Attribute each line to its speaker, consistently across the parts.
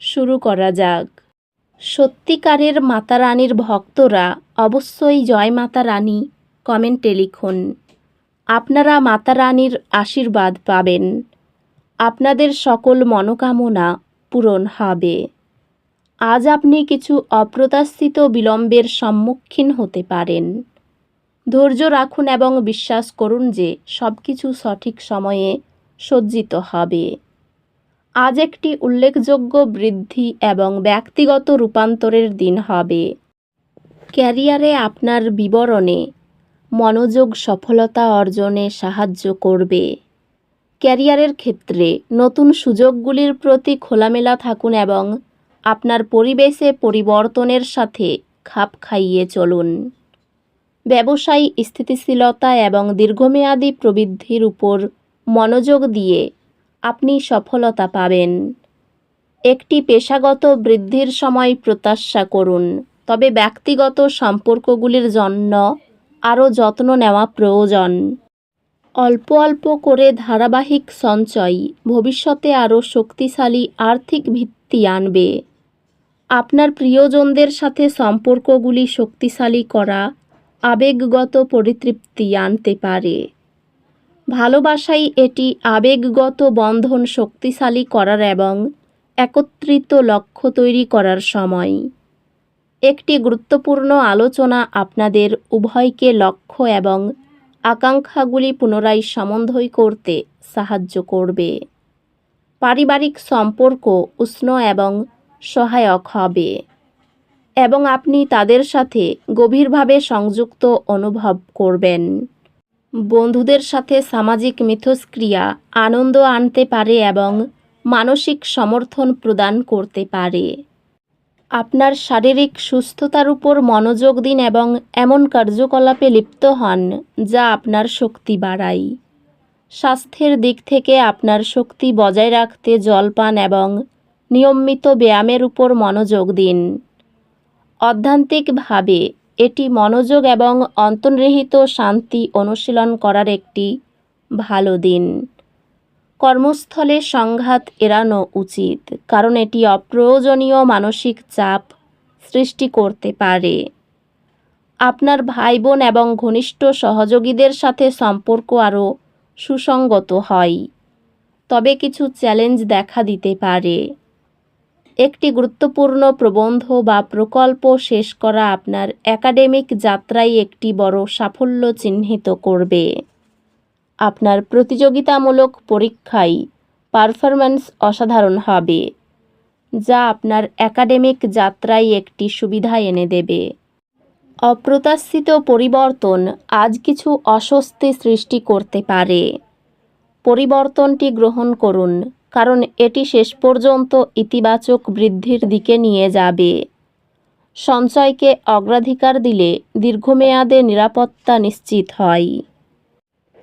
Speaker 1: শুরু করা যাক। সত্যিকারের মাতা রানীর ভক্তরা অবশ্যই জয় মাতা রানী কমেন্টে লিখুন। আপনারা মাতা রানীর আশীর্বাদ পাবেন। আপনাদের সকল মনোকামনা পূরণ হবে। আজ আপনি কিছু অপ্রত্যাশিত বিলম্বের সম্মুখীন হতে পারেন। ধৈর্য রাখুন এবং বিশ্বাস করুন যে সব কিছু সঠিক সময়ে সজ্জিত হবে। আজ একটি উল্লেখযোগ্য বৃদ্ধি এবং ব্যক্তিগত রূপান্তরের দিন হবে। ক্যারিয়ারে আপনার বিবরণে মনোযোগ সফলতা অর্জনে সাহায্য করবে। ক্যারিয়ারের ক্ষেত্রে নতুন সুযোগগুলির প্রতি খোলামেলা থাকুন এবং আপনার পরিবেশে পরিবর্তনের সাথে খাপ খাইয়ে চলুন। ব্যবসায়ী স্থিতিশীলতা এবং দীর্ঘমেয়াদী প্রবৃদ্ধির উপর মনোযোগ দিয়ে আপনি সফলতা পাবেন। একটি পেশাগত বৃদ্ধির সময় প্রত্যাশা করুন, তবে ব্যক্তিগত সম্পর্কগুলির জন্য আরও যত্ন নেওয়া প্রয়োজন। অল্প অল্প করে ধারাবাহিক সঞ্চয় ভবিষ্যতে আরও শক্তিশালী আর্থিক ভিত্তি আনবে। আপনার প্রিয়জনদের সাথে সম্পর্কগুলি শক্তিশালী করা আবেগগত পরিতৃপ্তি আনতে পারে। ভালোবাসাই এটি আবেগগত বন্ধন শক্তিশালী করার এবং একত্রিত লক্ষ্য তৈরি করার সময়। একটি গুরুত্বপূর্ণ আলোচনা আপনাদের উভয়কে লক্ষ্য এবং আকাঙ্ক্ষাগুলি পুনরায় সমন্বয় করতে সাহায্য করবে। পারিবারিক সম্পর্ক উষ্ণ এবং সহায়ক হবে এবং আপনি তাদের সাথে গভীরভাবে সংযুক্ত অনুভব করবেন। বন্ধুদের সাথে সামাজিক মিথস্ক্রিয়া, আনন্দ আনতে পারে এবং মানসিক সমর্থন প্রদান করতে পারে। আপনার শারীরিক সুস্থতার উপর মনোযোগ দিন এবং এমন কার্যকলাপে লিপ্ত হন যা আপনার শক্তি বাড়ায়। স্বাস্থ্যের দিক থেকে আপনার শক্তি বজায় রাখতে জলপান এবং নিয়মিত ব্যায়ামের উপর মনোযোগ দিন। অধ্যান্তিকভাবে এটি মনোযোগ এবং অন্তর্নিহিত শান্তি অনুশীলন করার একটি ভালো দিন। কর্মস্থলে সংঘাত এড়ানো উচিত, কারণ এটি অপ্রয়োজনীয় মানসিক চাপ সৃষ্টি করতে পারে। আপনার ভাই বোন এবং ঘনিষ্ঠ সহযোগীদের সাথে সম্পর্ক আরও সুসংগত হয়, তবে কিছু চ্যালেঞ্জ দেখা দিতে পারে। একটি গুরুত্বপূর্ণ প্রবন্ধ বা প্রকল্প শেষ করা আপনার একাডেমিক যাত্রায় একটি বড় সাফল্য চিহ্নিত করবে। আপনার প্রতিযোগিতামূলক পরীক্ষায় পারফরম্যান্স অসাধারণ হবে, যা আপনার একাডেমিক যাত্রায় একটি সুবিধা এনে দেবে। অপ্রত্যাশিত পরিবর্তন আজ কিছু অস্বস্তি সৃষ্টি করতে পারে। পরিবর্তনটি গ্রহণ করুন। কারণ এটি শেষ পর্যন্ত ইতিবাচক বৃদ্ধির দিকে নিয়ে যাবে। সঞ্চয়কে অগ্রাধিকার দিলে দীর্ঘমেয়াদে নিরাপত্তা নিশ্চিত হয়।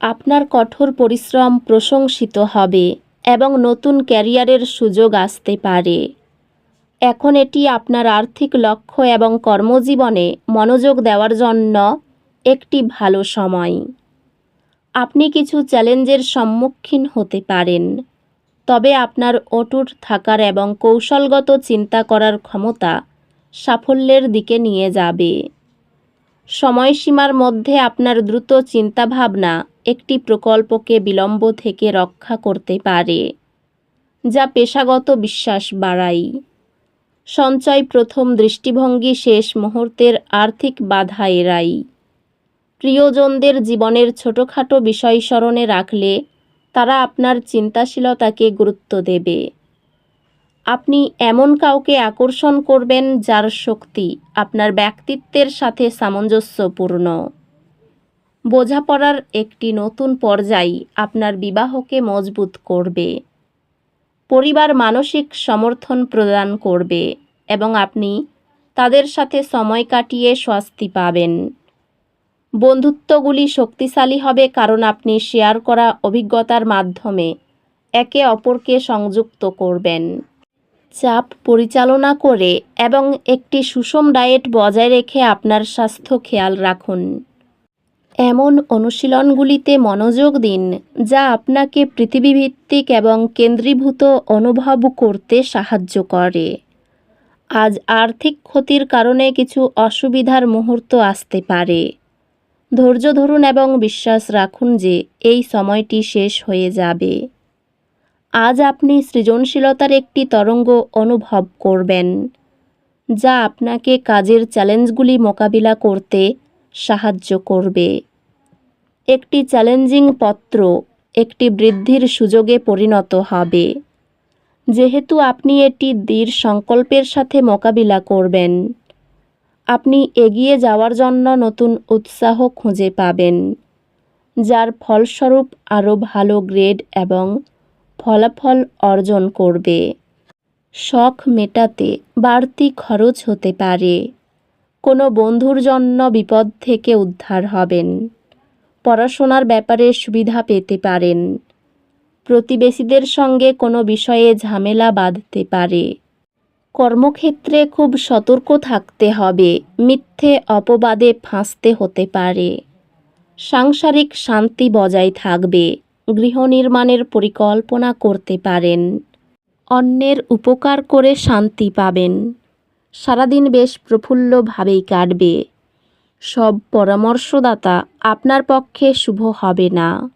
Speaker 1: আপনার কঠোর পরিশ্রম প্রশংসিত হবে এবং নতুন ক্যারিয়ারের সুযোগ আসতে পারে। এখন এটি আপনার আর্থিক লক্ষ্য এবং কর্মজীবনে মনোযোগ দেওয়ার জন্য একটি ভালো সময়। আপনি কিছু চ্যালেঞ্জের সম্মুখীন হতে পারেন। তবে আপনার অটুট থাকার এবং কৌশলগত চিন্তা করার ক্ষমতা সাফল্যের দিকে নিয়ে যাবে। সময়সীমার মধ্যে আপনার দ্রুত চিন্তাভাবনা একটি প্রকল্পকে বিলম্ব থেকে রক্ষা করতে পারে, যা পেশাগত বিশ্বাস বাড়াই সঞ্চয় প্রথম দৃষ্টিভঙ্গি শেষ মুহূর্তের আর্থিক বাধা এড়াই প্রিয়জনদের জীবনের ছোটোখাটো বিষয় স্মরণে রাখলে তারা আপনার চিন্তাশীলতাকে গুরুত্ব দেবে। আপনি এমন কাউকে আকর্ষণ করবেন যার শক্তি আপনার ব্যক্তিত্বের সাথে সামঞ্জস্যপূর্ণ। বোঝাপড়ার একটি নতুন পর্যায় আপনার বিবাহকে মজবুত করবে। পরিবার মানসিক সমর্থন প্রদান করবে এবং আপনি তাদের সাথে সময় কাটিয়ে স্বস্তি পাবেন। বন্ধুত্বগুলি শক্তিশালী হবে কারণ আপনি শেয়ার করা অভিজ্ঞতার মাধ্যমে একে অপরকে সংযুক্ত করবেন। চাপ পরিচালনা করে এবং একটি সুষম ডায়েট বজায় রেখে আপনার স্বাস্থ্য খেয়াল রাখুন। এমন অনুশীলনগুলিতে মনোযোগ দিন যা আপনাকে পৃথিবীভিত্তিক এবং কেন্দ্রীভূত অনুভব করতে সাহায্য করে। আজ আর্থিক ক্ষতির কারণে কিছু অসুবিধার মুহূর্ত আসতে পারে। ধৈর্য ধরুন এবং বিশ্বাস রাখুন যে এই সময়টি শেষ হয়ে যাবে। আজ আপনি সৃজনশীলতার একটি তরঙ্গ অনুভব করবেন, যা আপনাকে কাজের চ্যালেঞ্জগুলি মোকাবিলা করতে সাহায্য করবে। একটি চ্যালেঞ্জিং পত্র একটি বৃদ্ধির সুযোগে পরিণত হবে। যেহেতু আপনি এটি দৃঢ় সংকল্পের সাথে মোকাবিলা করবেন আপনি এগিয়ে যাওয়ার জন্য নতুন উৎসাহ খুঁজে পাবেন, যার ফলস্বরূপ আরও ভালো গ্রেড এবং ফলাফল অর্জন করবে। শখ মেটাতে বাড়তি খরচ হতে পারে। কোনো বন্ধুর জন্য বিপদ থেকে উদ্ধার হবেন। পড়াশোনার ব্যাপারে সুবিধা পেতে পারেন। প্রতিবেশীদের সঙ্গে কোনো বিষয়ে ঝামেলা বাঁধতে পারে। কর্মক্ষেত্রে খুব সতর্ক থাকতে হবে। মিথ্যে অপবাদে ফাঁসতে হতে পারে। সাংসারিক শান্তি বজায় থাকবে। গৃহ নির্মাণের পরিকল্পনা করতে পারেন। অন্যের উপকার করে শান্তি পাবেন। সারাদিন বেশ প্রফুল্লভাবেই কাটবে। সব পরামর্শদাতা আপনার পক্ষে শুভ হবে না।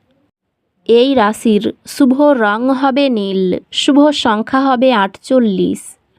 Speaker 1: এই রাশির শুভ রং হবে নীল, শুভ সংখ্যা হবে আটচল্লিশ।